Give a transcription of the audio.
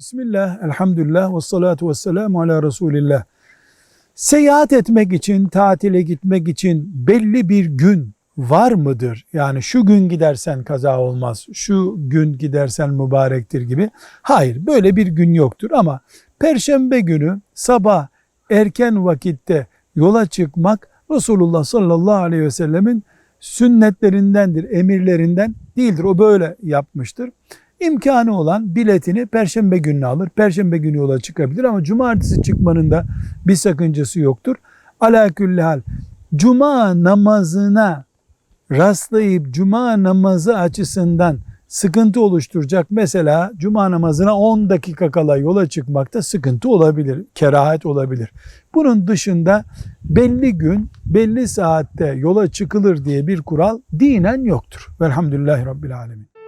Bismillah, elhamdülillah ve salatu ve selamu ala Resulillah. Seyahat etmek için, tatile gitmek için belli bir gün var mıdır? Yani şu gün gidersen kaza olmaz, şu gün gidersen mübarektir gibi. Hayır, böyle bir gün yoktur ama Perşembe günü sabah erken vakitte yola çıkmak Resulullah sallallahu aleyhi ve sellemin sünnetlerindendir, emirlerinden değildir. O böyle yapmıştır. İmkanı olan biletini perşembe gününe alır. Perşembe günü yola çıkabilir ama cumartesi çıkmanın da bir sakıncası yoktur. Ala külli hal cuma namazına rastlayıp cuma namazı açısından sıkıntı oluşturacak mesela cuma namazına 10 dakika kala yola çıkmakta sıkıntı olabilir, kerahat olabilir. Bunun dışında belli gün, belli saatte yola çıkılır diye bir kural dinen yoktur. Velhamdülillahi Rabbil Alemin.